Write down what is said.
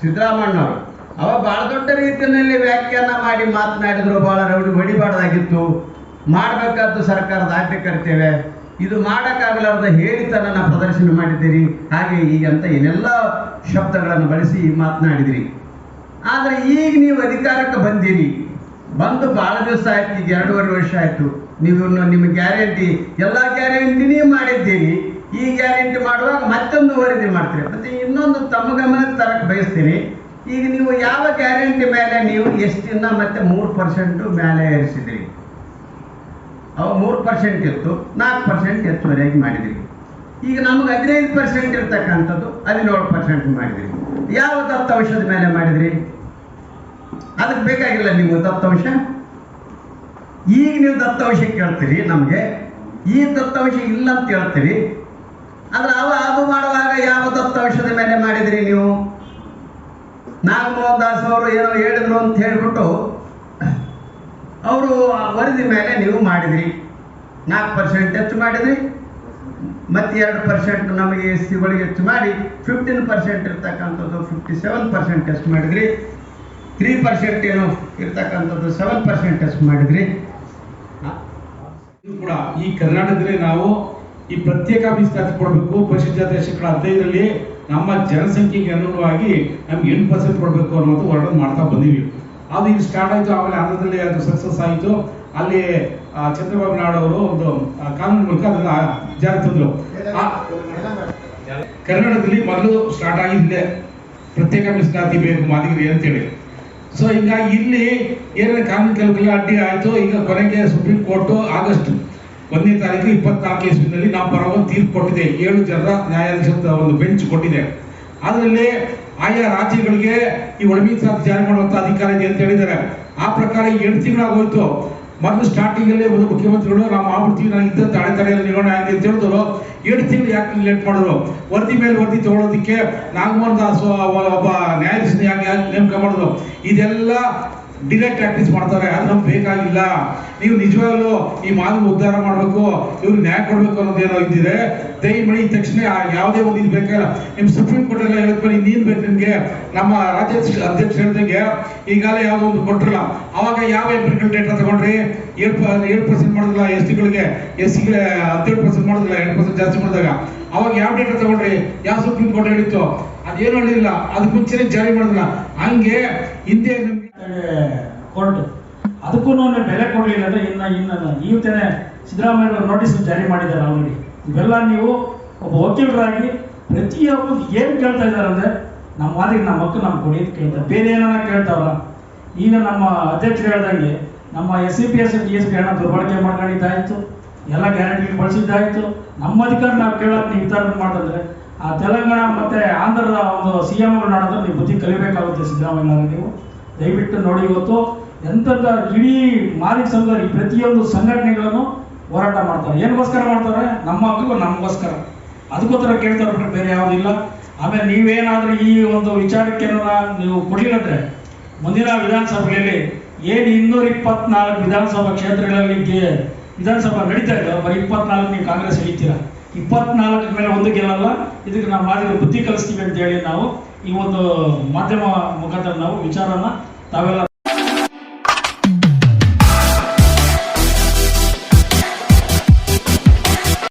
ಸಿದ್ದರಾಮಣ್ಣವರು. ಅವ ಬಹಳ ದೊಡ್ಡ ರೀತಿಯಲ್ಲಿ ವ್ಯಾಖ್ಯಾನ ಮಾಡಿ ಮಾತನಾಡಿದ್ರು, ಬಹಳ ರೌಡಿ ಹೊಡಿಬಾರ್ದಾಗಿತ್ತು. ಮಾಡಬೇಕಾದ್ದು ಸರ್ಕಾರದ ಆದ್ಯ ಕರ್ತೇವೆ ಇದು ಮಾಡೋಕ್ಕಾಗಲಾರ್ದ ಹೇಳಿತನನ ಪ್ರದರ್ಶನ ಮಾಡಿದ್ದೀರಿ. ಹಾಗೆ ಈಗ ಅಂತ ಏನೆಲ್ಲ ಶಬ್ದಗಳನ್ನು ಬಳಸಿ ಮಾತನಾಡಿದಿರಿ. ಆದರೆ ಈಗ ನೀವು ಅಧಿಕಾರಕ್ಕೆ ಬಂದಿರಿ. ಬಂದು ಬಹಳ ದಿವಸ ಆಯ್ತು, ಈಗ ಎರಡೂವರೆ ವರ್ಷ ಆಯಿತು. ನೀವು ನಿಮ್ಮ ಗ್ಯಾರಂಟಿ, ಎಲ್ಲ ಗ್ಯಾರಂಟಿನೇ ಮಾಡಿದ್ದೀರಿ. ಈ ಗ್ಯಾರಂಟಿ ಮಾಡುವಾಗ ಮತ್ತೊಂದು ವರದಿ ಮಾಡ್ತೀರಿ. ಮತ್ತೆ ಇನ್ನೊಂದು ತಮ್ಮ ಗಮನಕ್ಕೆ ತರಕ್ಕೆ ಬಯಸ್ತೀನಿ. ಈಗ ನೀವು ಯಾವ ಗ್ಯಾರಂಟಿ ಮೇಲೆ ನೀವು ಎಷ್ಟಿಂದ ಮತ್ತೆ ಮೂರು ಪರ್ಸೆಂಟು ಮೇಲೆ ಏರಿಸಿದ್ರಿ? ಅವು ಮೂರು ಪರ್ಸೆಂಟ್ ಇತ್ತು, ನಾಲ್ಕು ಪರ್ಸೆಂಟ್ ಹೆಚ್ಚುವರಿಯಾಗಿ ಮಾಡಿದ್ರಿ. ಈಗ ನಮಗೆ ಹದಿನೈದು ಪರ್ಸೆಂಟ್ ಇರ್ತಕ್ಕಂಥದ್ದು ಹದಿನೇಳು ಪರ್ಸೆಂಟ್ ಮಾಡಿದ್ರಿ. ಯಾವ ದತ್ತಾಂಶದ ಮೇಲೆ ಮಾಡಿದ್ರಿ? ಅದಕ್ಕೆ ಬೇಕಾಗಿಲ್ಲ ನೀವು ದತ್ತಾಂಶ ಈಗ ನೀವು ದತ್ತಾಂಶ ಕೇಳ್ತೀರಿ ನಮಗೆ. ಈ ದತ್ತಾಂಶ ಇಲ್ಲ ಅಂತ ಹೇಳ್ತೀರಿ. ಆದ್ರೆ ಅವ ಅದು ಮಾಡುವಾಗ ಯಾವ ದತ್ತಾಂಶದ ಮೇಲೆ ಮಾಡಿದ್ರಿ ನೀವು? ನಾಗಮೋಹನ್ ದಾಸ್ ಅವರು ಏನೋ ಹೇಳಿದ್ರು ಅಂತ ಹೇಳ್ಬಿಟ್ಟು, ಅವರು ವರದಿ ಮೇಲೆ ನೀವು ಮಾಡಿದ್ರಿ. ನಾಲ್ಕು ಪರ್ಸೆಂಟ್ ಹೆಚ್ಚು ಮಾಡಿದ್ರಿ. ಮತ್ತೆ ಎರಡು ಪರ್ಸೆಂಟ್ ನಮಗೆ ಎಸ್ ಸಿಗಳಿಗೆ ಹೆಚ್ಚು ಮಾಡಿ ಫಿಫ್ಟೀನ್ ಪರ್ಸೆಂಟ್ ಇರ್ತಕ್ಕಂಥದ್ದು ಫಿಫ್ಟಿ ಸೆವೆನ್ ಪರ್ಸೆಂಟ್ ಟೆಸ್ಟ್ ಮಾಡಿದ್ರಿ. ತ್ರೀ ಪರ್ಸೆಂಟ್ ಏನು ಇರ್ತಕ್ಕಂಥದ್ದು ಸೆವೆನ್ ಪರ್ಸೆಂಟ್ ಟೆಸ್ಟ್ ಮಾಡಿದ್ರಿ. ಕೂಡ ಈ ಕರ್ನಾಟಕದಲ್ಲಿ ನಾವು ಈ ಪ್ರತ್ಯೇಕ ಮೀಸಲಾತಿ ಕೊಡಬೇಕು ಪರಿಶಿಷ್ಟ ಜಾತಿ ಶೇಕಡ ಹದಿನೈದರಲ್ಲಿ ನಮ್ಮ ಜನಸಂಖ್ಯೆಗೆ ಅನುಗುಣವಾಗಿ ನಮ್ಗೆ ಎಂಟು ಪರ್ಸೆಂಟ್ ಕೊಡಬೇಕು ಅನ್ನೋದು ಹೊರಡೋದು ಮಾಡ್ತಾ ಬಂದೀವಿ. ಅದು ಈಗ ಸ್ಟಾರ್ಟ್ ಆಯಿತು, ಆಮೇಲೆ ಆಂಧ್ರದಲ್ಲಿ ಅದು ಸಕ್ಸಸ್ ಆಯಿತು. ಅಲ್ಲಿ ಚಂದ್ರಬಾಬು ನಾಯ್ಡು ಅವರು ಒಂದು ಕಾನೂನು ಮೂಲಕ ಅದನ್ನ ಜಾರಿ ತಂದರು. ಕರ್ನಾಟಕದಲ್ಲಿ ಮೊದಲು ಸ್ಟಾರ್ಟ್ ಆಗಿದ್ದೆ. ಪ್ರತ್ಯೇಕ ಮೀಸಲಾತಿ ಬೇಕು ಮಾದಿಗಿರಿ ಅಂತೇಳಿ. ಸೊ ಹಿಂಗಾಗಿ ಇಲ್ಲಿ ಏನೇನು ಕಾನೂನು ಕೆಲವೆಲ್ಲ ಅಡ್ಡಿ ಆಯಿತು. ಈಗ ಕೊನೆಗೆ ಸುಪ್ರೀಂ ಕೋರ್ಟು ಆಗಸ್ಟ್ ಒಂದನೇ ತಾರೀಕು ಇಪ್ಪತ್ನಾಲ್ಕು ಇಸ್ವಿನಲ್ಲಿ ನಾವು ಪರವಾಗಿ ತೀರ್ಪು ಕೊಟ್ಟಿದೆ. ಏಳು ಜನರ ನ್ಯಾಯಾಧೀಶದ ಒಂದು ಬೆಂಚ್ ಕೊಟ್ಟಿದೆ. ಅದರಲ್ಲಿ ಆಯಾ ರಾಜ್ಯಗಳಿಗೆ ಈ ಒಳಮೀಸಲಾತಿ ಜಾರಿ ಮಾಡುವಂತ ಅಧಿಕಾರ ಇದೆ ಅಂತ ಹೇಳಿದ್ದಾರೆ. ಆ ಪ್ರಕಾರ ಎಂಟು ತಿಂಗಳಾಗೋಯ್ತು. ಮೊದಲು ಸ್ಟಾರ್ಟಿಂಗ್ ಅಲ್ಲಿ ಒಂದು ಮುಖ್ಯಮಂತ್ರಿಗಳು ನಾವು ಮಾಡ್ಬಿಡ್ತೀವಿ ನಾನು ಇದ್ದಂತ ಅಡೆತಡೆಯಲ್ಲಿ ನಿರ್ವಹಣೆ ಆಗಿದೆ ಅಂತ ಹೇಳಿದ್ರು. ಎಂಟು ತಿಂಗಳು ಯಾಕೆ ಲೇಟ್ ಮಾಡಿದ್ರು? ವರದಿ ಮೇಲೆ ವರದಿ ತಗೊಳ್ಳೋದಕ್ಕೆ ನಾಗಮೋಹನ್ ದಾಸ್ ಒಬ್ಬ ನ್ಯಾಯಾಧೀಶನ ನೇಮಕ ಮಾಡಿದ್ರು. ಇದೆಲ್ಲ ಡಿಲೇ ಪ್ರಾಕ್ಟೀಸ್ ಮಾಡ್ತಾರೆ ಅದು ನಮ್ಗೆ ಬೇಕಾಗಿಲ್ಲ. ನೀವು ನಿಜವಾಗ್ಲೂ ಈ ಮಾತು ಉದ್ಧಾರ ಮಾಡಬೇಕು ಇವ್ರು ನ್ಯಾಯ ಕೊಡಬೇಕು ಅನ್ನೋದೇನೋ ಇದ್ದಿದೆ. ದಯಮಾಡಿ ತಕ್ಷಣ ಯಾವುದೇ ಒಂದು ಇದು ಬೇಕಾಗಿಲ್ಲ. ನಿಮ್ಮ ಸುಪ್ರೀಂ ಕೋರ್ಟ್ ಎಲ್ಲ ಹೇಳಿದ್ಮೇಲೆ ಇನ್ನೇನು ಬೇಕು ನಿಮಗೆ. ನಮ್ಮ ರಾಜ್ಯ ಅಧ್ಯಕ್ಷ ಹೇಳ್ದಂಗೆ ಈಗಾಗಲೇ ಯಾವುದೋ ಒಂದು ಕೊಟ್ಟಿರಲ್ಲ ಅವಾಗ ಯಾವ ಎಂಪ್ರಿಕಲ್ ಡೇಟಾ ತಗೊಂಡ್ರಿ? ಏಳು ಏಳು ಪರ್ಸೆಂಟ್ ಮಾಡೋದಿಲ್ಲ ಎಸ್ ಟಿಗಳಿಗೆ ಎಸ್ ಸಿಗೆ ಹದಿನೇಳು ಪರ್ಸೆಂಟ್ ಮಾಡೋದಿಲ್ಲ, ಎಂಟು ಪರ್ಸೆಂಟ್ ಜಾಸ್ತಿ ಮಾಡಿದಾಗ. ಅವಾಗ ಯಾವ ಡೇಟಾ ತಗೊಂಡ್ರಿ? ಯಾವ ಸುಪ್ರೀಂ ಕೋರ್ಟ್ ಹೇಳಿತ್ತು? ಅದೇನು ಹೇಳಿಲ್ಲ ಅದಕ್ಕೆ ಮುಂಚೆನೆ ಜಾರಿ ಮಾಡಿಲ್ಲ ಹಂಗೆ ಹಿಂದೆ ನಮಗೆ ಕೋರ್ಟ್ ಅದಕ್ಕೂ ನೀವು ಬೆಲೆ ಕೊಡಲಿಲ್ಲ ಅಂದ್ರೆ ಇನ್ನ ಇನ್ನ ತಾನೇ ಸಿದ್ದರಾಮಯ್ಯ ನೋಟಿಸ್ ಜಾರಿ ಮಾಡಿದ್ದಾರೆ ಆಲ್ರೆಡಿ ಇವೆಲ್ಲ ನೀವು ಒಬ್ಬ ವಕೀಲರಾಗಿ ಪ್ರತಿಯೊಬ್ಬರು ಏನು ಕೇಳ್ತಾ ಇದ್ದಾರೆ ಅಂದ್ರೆ ನಮ್ಮ ಮಾತಿಗೆ ನಮ್ಮ ಮಕ್ಕಳು ನಮ್ಗೆ ಕೊಡಿ ಅಂತ ಕೇಳ್ತಾರೆ. ಬೇರೆ ಏನಾರ ಕೇಳ್ತಾವ್ರ? ಈಗ ನಮ್ಮ ಅಧ್ಯಕ್ಷರು ಹೇಳ್ದಂಗೆ ನಮ್ಮ S C P S T S P ಹಣ ದುರ್ಬಳಕೆ ಮಾಡ್ಕೊಂಡಿದ್ದಾಯ್ತು. ಎಲ್ಲ ಗ್ಯಾರಂಟಿ ಬಳಸಿದ್ದಾಯ್ತು. ನಮ್ಮ ಅಧಿಕಾರ ನಾವು ಕೇಳೋದು ನೀವು ವಿಚಾರ ಮಾಡ್ತಂದ್ರೆ ಆ ತೆಲಂಗಾಣ ಮತ್ತೆ ಆಂಧ್ರದ ಒಂದು ಸಿ ಎಂ ನೋಡಿದ್ರೆ ನೀವು ಬುದ್ಧಿ ಕಲಿಬೇಕಾಗುತ್ತೆ ಸಿದ್ದರಾಮಯ್ಯ ನೀವು. ದಯವಿಟ್ಟು ನೋಡಿ ಇವತ್ತು ಎಂಥದ್ದು ಇಡೀ ಮಾಲೀಕ ಸಂಘ ಈ ಪ್ರತಿಯೊಂದು ಸಂಘಟನೆಗಳನ್ನು ಹೋರಾಟ ಮಾಡ್ತಾರೆ. ಏನಗೋಸ್ಕರ ಮಾಡ್ತಾರೆ? ನಮ್ಮ ಹಕ್ಕು ನಮಗೋಸ್ಕರ. ಅದಕ್ಕೋಸ್ಕರ ಕೇಳ್ತಾರೆ ಬಿಟ್ಟರೆ ಬೇರೆ ಯಾವುದಿಲ್ಲ ಆಮೇಲೆ ನೀವೇನಾದರೂ ಈ ಒಂದು ವಿಚಾರಕ್ಕೆ ನೀವು ಕೊಡಲಿಲ್ಲದ್ರೆ ಮುಂದಿನ ವಿಧಾನಸಭೆಯಲ್ಲಿ ಏನು ಇನ್ನೂರ ಇಪ್ಪತ್ನಾಲ್ಕು ವಿಧಾನಸಭಾ ಕ್ಷೇತ್ರಗಳಲ್ಲಿ ವಿಧಾನಸಭಾ ನಡೀತಾ ಇದೆ, ಬರೀ ಇಪ್ಪತ್ನಾಲ್ಕು ನೀವು ಕಾಂಗ್ರೆಸ್ ಹಿಡಿತೀರಾ ಇಪ್ಪತ್ನಾಲ್ಕರ ಮೇಲೆ ಒಂದು ಗೆಲ್ಲಲ್ಲ, ಇದಕ್ಕೆ ನಾವು ಮಾಡಿದ ಬುದ್ಧಿ ಕಲಿಸ್ತೀವಿ ಅಂತ ಹೇಳಿ ನಾವು ಈ ಒಂದು ಮಾಧ್ಯಮ ಮುಖಾಂತರ ನಾವು ವಿಚಾರನ ತಾವೆಲ್ಲ